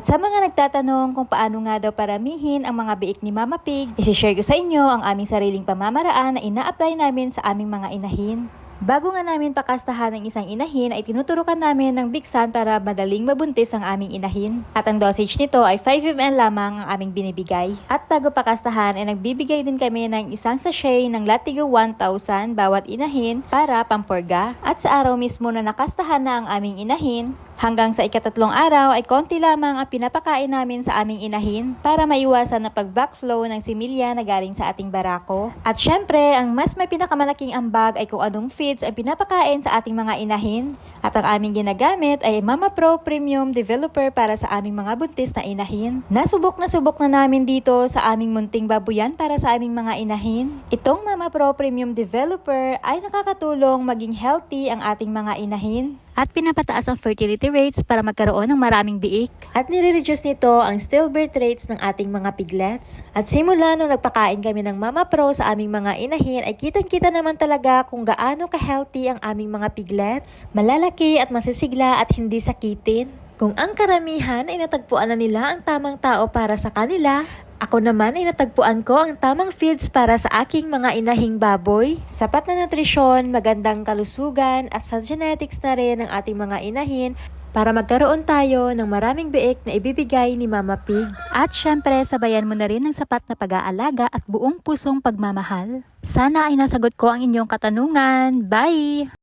At sa mga nagtatanong kung paano nga daw paramihin ang mga biik ni Mama Pig, isishare ko sa inyo ang aming sariling pamamaraan na ina-apply namin sa aming mga inahin. Bago nga namin pakastahan ng isang inahin ay tinuturukan namin ng bigsan para madaling mabuntis ang aming inahin. At ang dosage nito ay 5 ml lamang ang aming binibigay. At bago pakastahan ay nagbibigay din kami ng isang sachet ng Latigo 1000 bawat inahin para pampurga. At sa araw mismo na nakastahan na ang aming inahin, Hanggang sa ikatatlong araw ay konti lamang ang pinapakain namin sa aming inahin para maiwasan na pag-backflow ng similya na galing sa ating barako. At syempre, ang mas may pinakamalaking ambag ay kung anong feeds ang pinapakain sa ating mga inahin. At ang aming ginagamit ay Mama Pro Premium Developer para sa aming mga buntis na inahin. Nasubok na subok na namin dito sa aming munting babuyan para sa aming mga inahin. Itong Mama Pro Premium Developer ay nakakatulong maging healthy ang ating mga inahin at pinapataas ang fertility rates para magkaroon ng maraming biik. At nire-reduce nito ang stillbirth rates ng ating mga piglets. At simula nung nagpakain kami ng Mama Pro sa aming mga inahin ay kitang-kita naman talaga kung gaano ka-healthy ang aming mga piglets. Malalaki at masisigla at hindi sakitin. Kung ang karamihan ay natagpuan na nila ang tamang tao para sa kanila, ako naman ay natagpuan ko ang tamang feeds para sa aking mga inahing baboy. Sapat na nutrisyon, magandang kalusugan at sa genetics na rin ng ating mga inahin para magkaroon tayo ng maraming biik na ibibigay ni Mama Pig. At syempre, sabayan mo na rin ng sapat na pag-aalaga at buong pusong pagmamahal. Sana ay nasagot ko ang inyong katanungan. Bye!